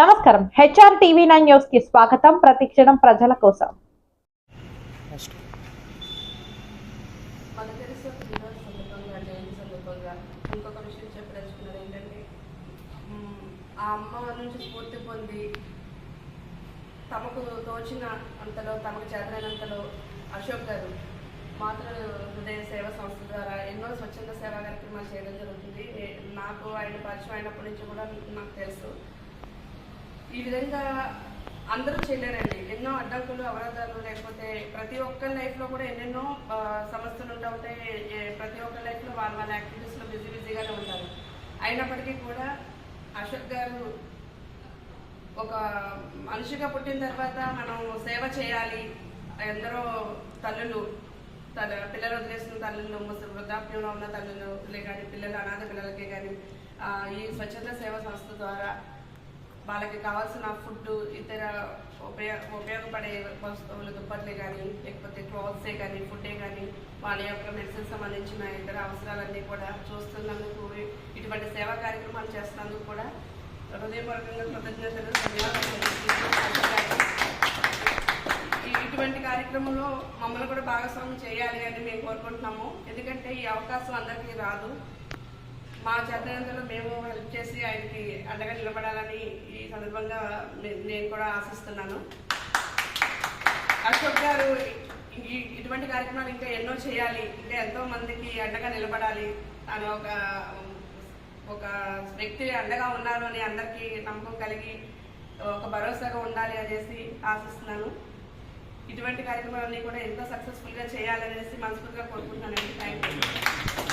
నమస్కారం. HR TV nine న్యూస్కి స్వాగతం. ప్రతిక్షణం ప్రజల కోసం. ఫస్ట్. మన తెలుసు దినోత్సవ సందర్భంగా జయంతి సందర్భంగా ఇంకొక విషయం చెప్పదలుచుకున్నది ఏంటంటే ఆ అమ్మ నుంచి స్ఫూర్తి పొంది తమకు తోచిన అంతలో తమకు చేతనైనంతలో అశోక్ గారు మాతృ హృదయ సేవ సంస్థ ద్వారా ఎన్నో స్వచ్ఛంద సేవా కార్యక్రమాలు చేయడం జరుగుతుంది. నాకు ఆయన పరిచయం అయినప్పటి నుంచి కూడా నాకు తెలుసు. ఈ విధంగా అందరూ చేయలేరండి ఎన్నో అడ్డంకులు అవరోధాలు లేకపోతే ప్రతి ఒక్కరి లైఫ్లో కూడా ఎన్నెన్నో సమస్యలు ఉంటా ఉంటాయి ప్రతి ఒక్కరి లైఫ్లో వాళ్ళ వాళ్ళ యాక్టివిటీస్లో బిజీ బిజీగానే ఉంటారు. అయినప్పటికీ కూడా అశోక్ గారు ఒక మనిషిగా పుట్టిన తర్వాత మనం సేవ చేయాలి. ఎందరో తల్లులు తన పిల్లలు వదిలేసిన తల్లులు ముసలి వృద్ధాప్యంలో ఉన్న తల్లులు కానీ పిల్లలు అనాథ పిల్లలకి కానీ ఈ స్వచ్ఛంద సేవ సంస్థ ద్వారా వాళ్ళకి కావాల్సిన ఫుడ్ ఇతర ఉపయోగ ఉపయోగపడే వస్తువులు దుప్పట్లే కానీ లేకపోతే క్లాత్సే కానీ ఫుడ్డే కానీ వాళ్ళ యొక్క మెడిసిన్ సంబంధించిన ఇతర అవసరాలన్నీ కూడా చూస్తున్నందుకు ఇటువంటి సేవా కార్యక్రమాలు చేస్తున్నందుకు కూడా హృదయపూర్వకంగా కృతజ్ఞతలు ఈ- ఇటువంటి కార్యక్రమంలో మమ్మల్ని కూడా భాగస్వామ్యం చేయాలి అని మేము కోరుకుంటున్నాము. ఎందుకంటే ఈ అవకాశం అందరికీ రాదు. మా చేతనంతలో మేము హెల్ప్ చేసి ఆయనకి అండగా నిలబడాలని ఈ సందర్భంగా నేను కూడా ఆశిస్తున్నాను. అశోక్ గారు ఇటువంటి కార్యక్రమాలు ఇంకా ఎన్నో చేయాలి. ఇంకా ఎంతో మందికి అండగా నిలబడాలి. తను ఒక ఒక వ్యక్తి అండగా ఉన్నారు అని అందరికీ నమ్మకం కలిగి ఒక భరోసాగా ఉండాలి అనేసి ఆశిస్తున్నాను. ఇటువంటి కార్యక్రమాలన్నీ కూడా ఎంతో సక్సెస్ఫుల్గా చేయాలనేసి మనస్ఫూర్తిగా కోరుకుంటున్నానండి. Thank you